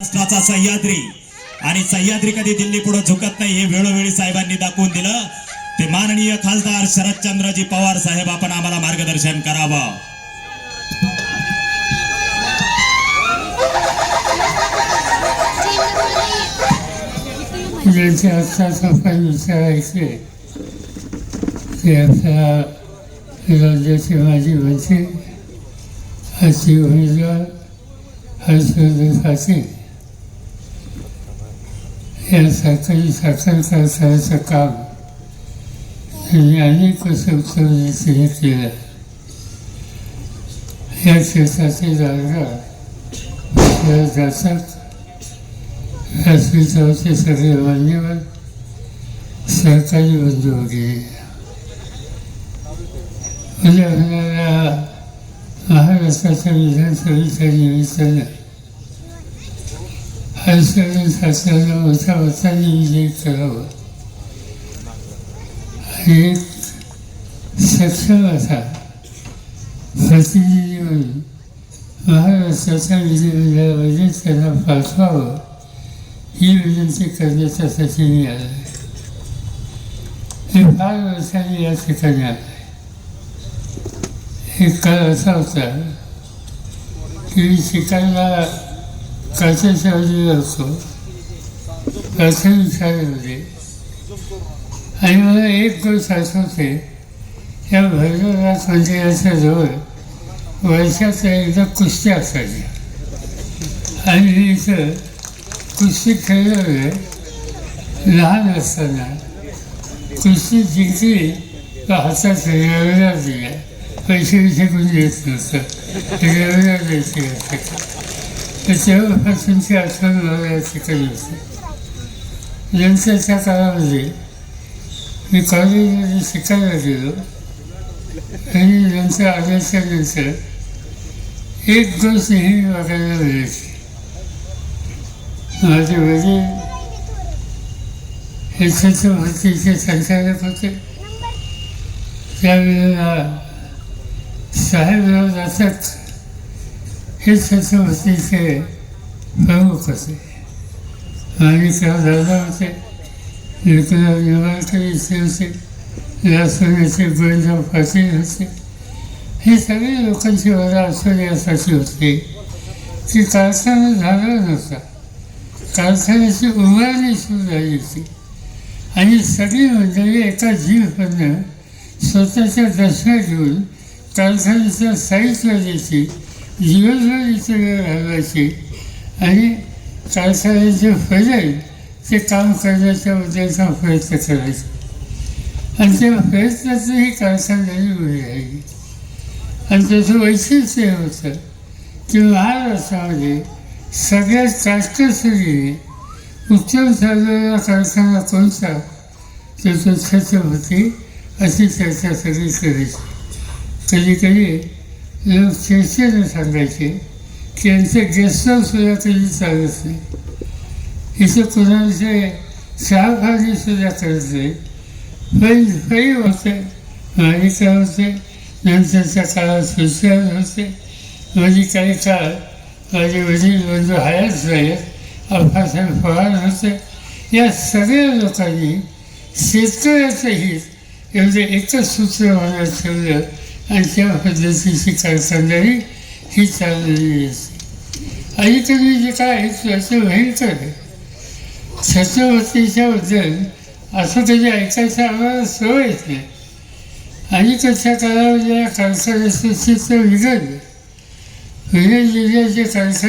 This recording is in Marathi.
महाराष्ट्राचा सह्याद्री. आणि सह्याद्री कधी दिल्ली पुढे झुकत नाही हे वेळोवेळी साहेबांनी दाखवून दिलं. ते माननीय खासदार शरदचंद्रजी पवार साहेब आपण आम्हाला मार्गदर्शन करावं. ज्यांचे हस्तासफाई विचारायचे ते आपल्या राज्याचे माजी मंत्री उमेदवार हर्षवर्धन पाटील या सरकारी साखर कारखान्याचं काम त्यांनी अनेक वर्ष केलं या क्षेत्राचे जाणकार जातात व्यासपीठावरचे सगळे मान्यवर सरकारी बंधू वगैरे उद्या होणाऱ्या महाराष्ट्राच्या विधानसभेच्या निमित्तानं विजयी करावं आणि एक सक्षम असा प्रतिनिधी म्हणून महाराष्ट्राच्या विधिमंडळामध्ये त्यांना पाठवावं ही विनंती करण्याच्यासाठी मी आलो आहे हे फार वर्षांनी या ठिकाणी आलं आहे एक काळ असा होता की मी शिकायला काचेच्यामध्ये असतो प्राथमिक शाळेमध्ये आणि मला एक गोष्ट आठवते. या भैरवनाथ मंदिराच्या जवळ वर्षात एकदा कुस्ती असायच्या आणि मी इथं कुस्ती खेळलोय लहान असताना कुस्ती जिंकली तर हातात रेवल्या दिल्या पैसे विषय कोणी देत नव्हतं. रेवल्या द्यायचे असते तर तेव्हापासून ती आठवण मला या ठिकाणी होती नंतरच्या काळामध्ये मी कॉलेजमध्ये शिकायला गेलो आणि नंतर आल्याच्यानंतर एक गोष्ट नेहमी बघायला मिळायची. माझे वडील हे छत्रपतीचे संचालक होते. त्यावेळेला साहेबराव जातात हे छत्रपतीचे प्रमुख होते आणि त्या दादा होते एकनाथ निंबाळकर होते लासवण्याचे गोविंदराव पाटील होते हे सगळे लोकांची वरा आठवण यासाठी होते. की कारखाना झाला नव्हता. कारखान्याची उभारणी सुरू झाली होती. आणि सगळी मंडळी एका जीवपणं स्वतःच्या दशा घेऊन कारखान्याच्या साईटला द्यायची दिवसभर इथे वेळ आणि आणि जे फैल ते काम करण्याच्या उद्याचा प्रयत्न करायचे. आणि त्या प्रयत्नाचंही कारखान्याने उभी राहिली. आणि त्याचं वैशिष्ट्य हे होतं की महाराष्ट्रामध्ये सगळ्यात काटकसरीने उत्तम चाललेला कारखाना कोणता? त्याचं छत्रपती अशी चर्चा सगळी करायची. कधी कधी लोक चर्चेनं सांगायचे त्यांचं यांचं गेस्ट हाऊससुद्धा चालत नाही इथं कुणाचे चहापाणी सुद्धा करत नाही पण काही होते मालिका होते नंतरच्या काळात सुशाल होते म्हणजे काही काळ माझे वडील बंधू हयात आहेत अप्पासाहेब पवार होते या सगळ्या लोकांनी शेतकऱ्याचं हित एवढे एकच सूत्र मला ठेवलं आणि त्या पद्धतीची कारखानदारी ही चाललेली असते अलीकडे जे काय आहे त्याचं भयंकर आहे असं कधी ऐकायचं आम्हाला सवयच नाही अलीकडच्या काळामध्ये या कारखान्याचं चित्र बिघडलं पुणे जिल्ह्याचे कारखाने